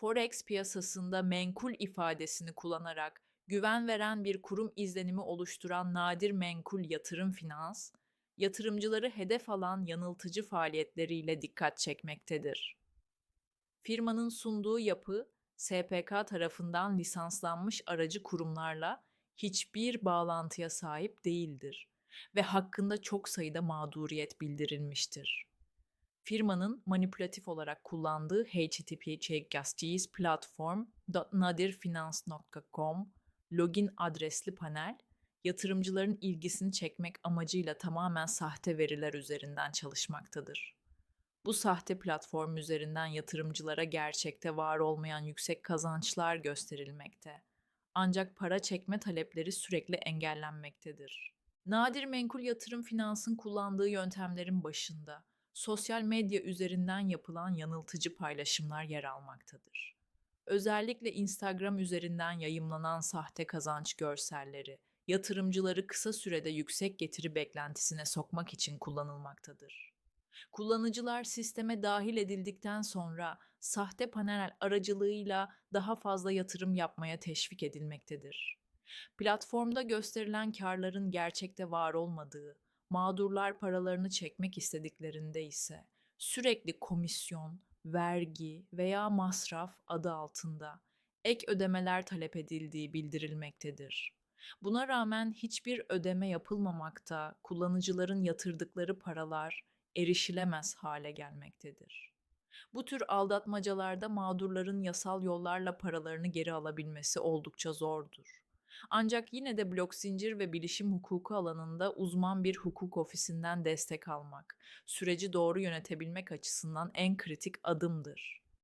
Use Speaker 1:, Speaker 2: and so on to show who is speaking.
Speaker 1: Forex piyasasında menkul ifadesini kullanarak güven veren bir kurum izlenimi oluşturan nadir menkul yatırım finans, yatırımcıları hedef alan yanıltıcı faaliyetleriyle dikkat çekmektedir. Firmanın sunduğu yapı, SPK tarafından lisanslanmış aracı kurumlarla hiçbir bağlantıya sahip değildir ve hakkında çok sayıda mağduriyet bildirilmiştir. Firmanın manipülatif olarak kullandığı HTTP Checkgastiz platform.nadirfinance.com login adresli panel, yatırımcıların ilgisini çekmek amacıyla tamamen sahte veriler üzerinden çalışmaktadır. Bu sahte platform üzerinden yatırımcılara gerçekte var olmayan yüksek kazançlar gösterilmekte. Ancak para çekme talepleri sürekli engellenmektedir. Nadir menkul yatırım finansın kullandığı yöntemlerin başında sosyal medya üzerinden yapılan yanıltıcı paylaşımlar yer almaktadır. Özellikle Instagram üzerinden yayımlanan sahte kazanç görselleri yatırımcıları kısa sürede yüksek getiri beklentisine sokmak için kullanılmaktadır. Kullanıcılar sisteme dahil edildikten sonra sahte panel aracılığıyla daha fazla yatırım yapmaya teşvik edilmektedir. Platformda gösterilen karların gerçekte var olmadığı, mağdurlar paralarını çekmek istediklerinde ise sürekli komisyon, vergi veya masraf adı altında ek ödemeler talep edildiği bildirilmektedir. Buna rağmen hiçbir ödeme yapılmamakta, kullanıcıların yatırdıkları paralar erişilemez hale gelmektedir. Bu tür aldatmacalarda mağdurların yasal yollarla paralarını geri alabilmesi oldukça zordur. Ancak yine de blok zincir ve bilişim hukuku alanında uzman bir hukuk ofisinden destek almak, süreci doğru yönetebilmek açısından en kritik adımdır.